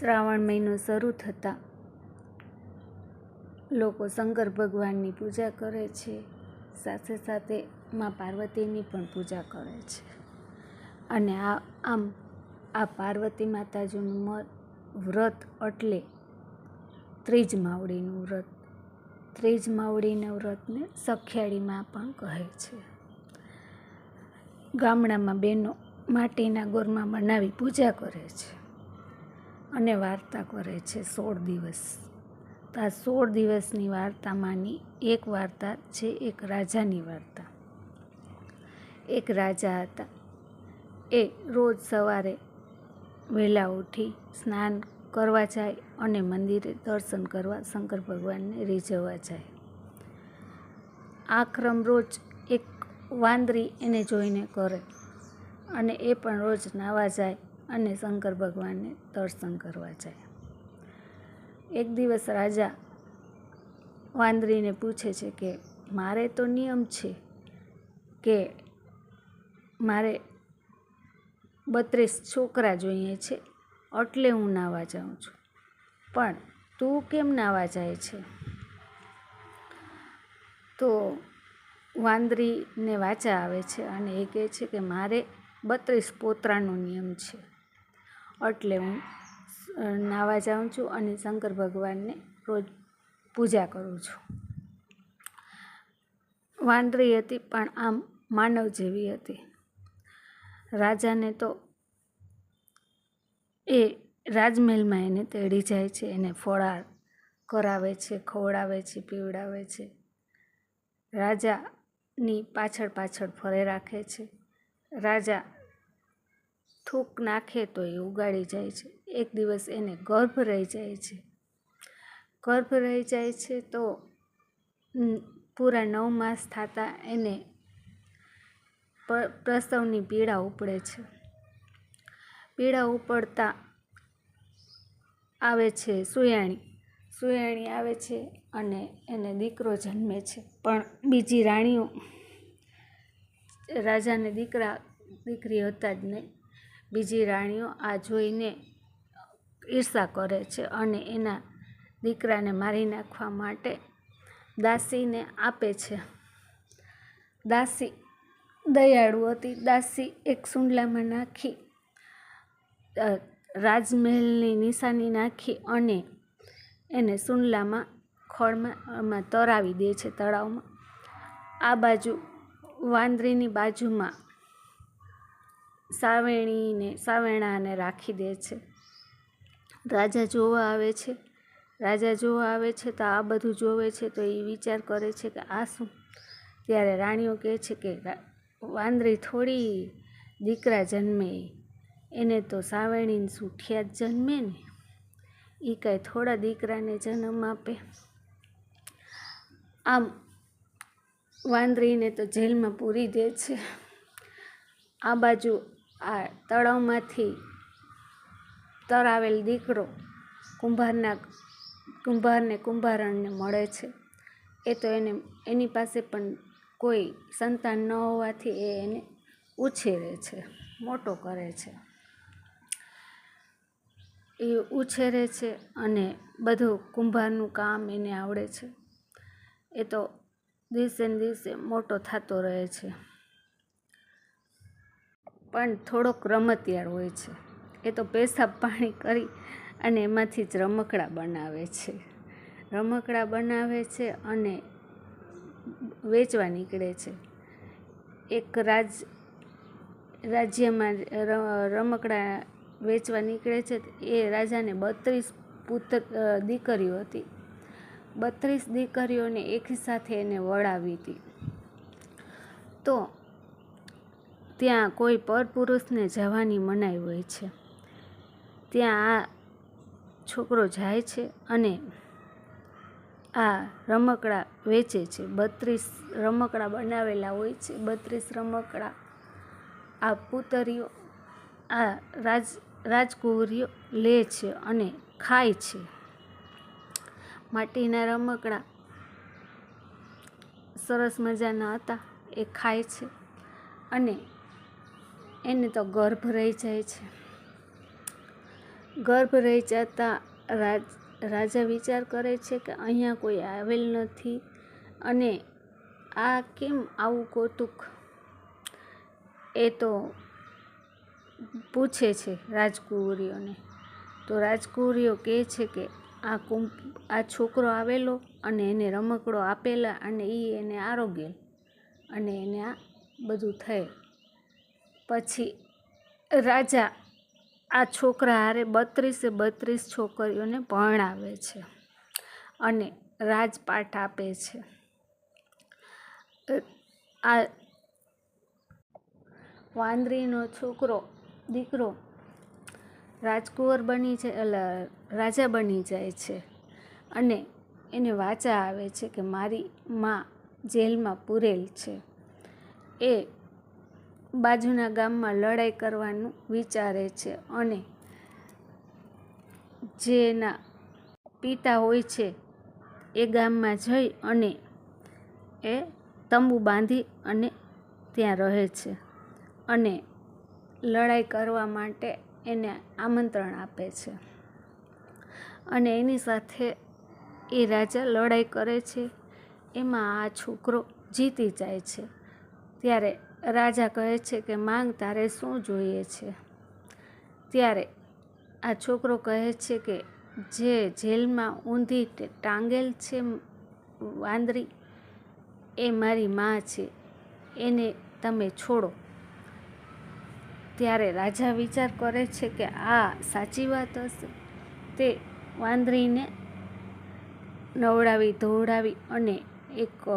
શ્રાવણ મહિનો શરૂ થતાં લોકો શંકર ભગવાનની પૂજા કરે છે. સાથે સાથે મા પાર્વતીની પણ પૂજા કરે છે. અને આ, આમ આ પાર્વતી માતાજીનું વ્રત એટલે ત્રીજ માવડીનું વ્રત. ત્રીજ માવડીના વ્રતને સખિયાળીમાં પણ કહે છે. ગામડામાં બહેનો માટીના ગોરમાં બનાવી પૂજા કરે છે. અને વાર્તા કરે છે સોળ દિવસ. તો આ સોળ દિવસની વાર્તામાંની એક વાર્તા છે એક રાજાની વાર્તા. એક રાજા હતા. એ રોજ સવારે વહેલા ઉઠી સ્નાન કરવા જાય અને મંદિરે દર્શન કરવા શંકર ભગવાનને રીઝવવા જાય. આ ક્રમ રોજ એક વાંદરી એને જોઈને કરે અને એ પણ રોજ નાવા જાય અને શંકર ભગવાનને દર્શન કરવા જાય. એક દિવસ રાજા વાંદરીને પૂછે છે કે, મારે તો નિયમ છે કે મારે બત્રીસ છોકરા જોઈએ છે, એટલે હું નાવા જાઉં છું. પણ તું કેમ નાવા જાય છે? તો વાંદરીને વાચા આવે છે અને એ કહે છે કે, મારે બત્રીસ પોતરાનો નિયમ છે. એટલે હું નાવા જાઉં છું અને શંકર ભગવાનને રોજ પૂજા કરું છું. વાંદરી હતી પણ આમ માનવ જેવી હતી. રાજાને તો એ રાજમહેલમાં એને તેડી જાય છે, એને ફોળા કરાવે છે, ખવડાવે છે, પીવડાવે છે. રાજાની પાછળ પાછળ ફરે રાખે છે. રાજા થૂક નાખે તો એ ઉગાડી જાય છે. એક દિવસ એને ગર્ભ રહી જાય છે. ગર્ભ રહી જાય છે તો પૂરા નવ માસ થતાં એને પ્રસવની પીડા ઉપડે છે. પીડા ઉપડતા આવે છે સુયાણી. સુયાણી આવે છે અને એને દીકરો જન્મે છે. પણ બીજી રાણીઓ, રાજાને દીકરા, દીકરી હતા જ નહીં. બીજી રાણીઓ આ જોઈને ઈર્ષા કરે છે અને એના દીકરાને મારી નાખવા માટે દાસીને આપે છે. દાસી દયાળુ હતી. દાસી એક સુંડલામાં નાખી રાજમહેલની નિશાની નાખી અને એને સુંડલામાં ખળમાં તરાવી દે છે તળાવમાં. આ બાજુ વાંદરીની બાજુમાં સાવેણીને સાવેણાને રાખી દે છે. રાજા જોવા આવે છે. રાજા જોવા આવે છે તો આ બધું જોવે છે તો એ વિચાર કરે છે કે આ શું? ત્યારે રાણીઓ કહે છે કે વાંદરી થોડી દીકરા જન્મે. એને તો સાવેણીને સુઠિયા જન્મે ને. એ કાંઈ થોડા દીકરાને જન્મ આપે. આમ વાંદરીને તો જેલમાં પૂરી દે છે. આ બાજુ આ તળાવમાંથી તરાવેલ દીકરો કુંભારના, કુંભારને કુંભારણને મળે છે. એ તો એને, એની પાસે પણ કોઈ સંતાન ન હોવાથી એ એને ઉછેરે છે, મોટો કરે છે. એ ઉછેરે છે અને બધું કુંભારનું કામ એને આવડે છે. એ તો દિવસે ને દિવસે મોટો થતો રહે છે. પણ થોડોક રમતિયાળ હોય છે. એ તો પેશાબ પાણી કરી અને એમાંથી જ રમકડા બનાવે છે. રમકડા બનાવે છે અને વેચવા નીકળે છે. એક રાજ, રાજ્યમાં રમકડા વેચવા નીકળે છે. એ રાજાને બત્રીસ પુત્ર દીકરીઓ હતી. બત્રીસ દીકરીઓને એક સાથે એને વળાવી હતી. તો ત્યાં કોઈ પરપુરુષને જવાની મનાઈ હોય છે. ત્યાં આ છોકરો જાય છે અને આ રમકડા વેચે છે. બત્રીસ રમકડા બનાવેલા હોય છે. બત્રીસ રમકડા આ પૂતરીઓ, આ રાજ, રાજકુંવરીઓ લે છે અને ખાય છે. માટીના રમકડા સરસ મજાના હતા. એ ખાય છે અને એને તો ગર્ભ રહી જાય છે. ગર્ભ રહી જતા રાજ વિચાર કરે છે કે અહીંયા કોઈ આવેલ નથી અને આ કેમ આવું કૌતુક? એ તો પૂછે છે રાજકુંવરીઓને. તો રાજકુંવરીઓ કહે છે કે આ કુંભ, આ છોકરો આવેલો અને એને રમકડો આપેલા અને એ એને આરોગ્ય અને એને આ બધું થયેલ. પછી રાજા આ છોકરા હારે બત્રીસે બત્રીસ છોકરીઓને પરણાવે છે અને રાજપાઠ આપે છે. આ વાંદરીનો છોકરો, દીકરો રાજકુંવર બની જાય એટલે રાજા બની જાય છે અને એને વાચા આવે છે કે મારી માં જેલમાં પૂરેલ છે. એ બાજુના ગામમાં લડાઈ કરવાનું વિચારે છે અને જે એના પિતા હોય છે એ ગામમાં જઈ અને એ તંબુ બાંધી અને ત્યાં રહે છે અને લડાઈ કરવા માટે એને આમંત્રણ આપે છે. અને એની સાથે એ રાજા લડાઈ કરે છે. એમાં આ છોકરો જીતી જાય છે. ત્યારે રાજા કહે છે કે, માંગ તારે શું જોઈએ છે? ત્યારે આ છોકરો કહે છે કે, જે જેલમાં ઊંધી ટાંગેલ છે વાંદરી, એ મારી માં છે, એને તમે છોડો. ત્યારે રાજા વિચાર કરે છે કે, આ સાચી વાત હશે. તે વાંદરીને નવડાવી ધોવડાવી અને એક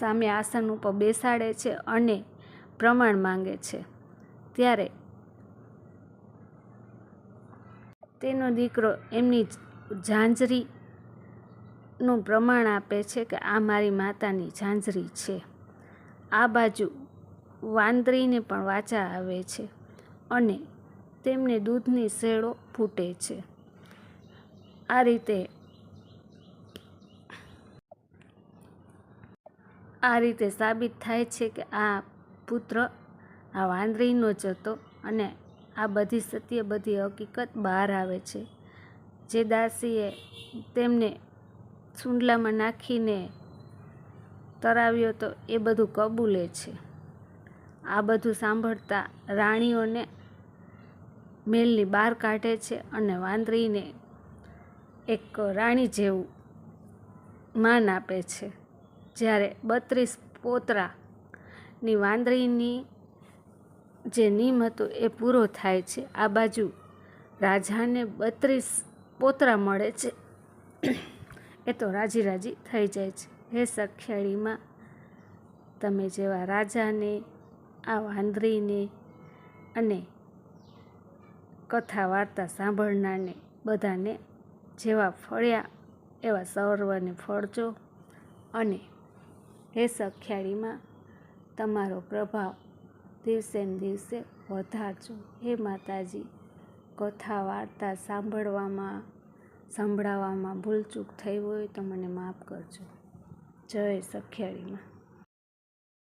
સામે આસન ઉપર બેસાડે છે અને પ્રમાણ માંગે છે. ત્યારે તેનો દીકરો એમની ઝાંઝરીનું પ્રમાણ આપે છે કે આ મારી માતાની ઝાંઝરી છે. આ બાજુ વાંદરીને પણ વાચા આવે છે અને તેમને દૂધની શેળો ફૂટે છે. આ રીતે આ રીતે સાબિત થાય છે કે આ પુત્ર આ વાંદરીનો જ હતો અને આ બધી સત્ય, બધી હકીકત બહાર આવે છે. જે દાસીએ તેમને સુંડલામાં નાખીને તરાવ્યો તો એ બધું કબૂલે છે. આ બધું સાંભળતા રાણીઓને મેલની બહાર કાઢે છે અને વાંદરીને એક રાણી જેવું માન આપે છે. જ્યારે બત્રીસ પોતરાની વાંદરીની જે નિયમ હતો એ પૂરો થાય છે. આ બાજુ રાજાને બત્રીસ પોતરા મળે છે. એ તો રાજી રાજી થઈ જાય છે. હે સખિયાળીમાં તમે જેવા રાજાને, આ વાંદરીને અને કથા વાર્તા સાંભળનારને બધાને જેવા ફળ્યા એવા સર્વને ફળજો અને હે સખ્યાળીમાં તમારો પ્રભાવ દિવસે ને દિવસે વધારજો. હે માતાજી, કથા, વાર્તા સાંભળવામાં સંભળાવવામાં ભૂલચૂક થઈ હોય તો મને માફ કરજો. જય સખ્યાળીમાં.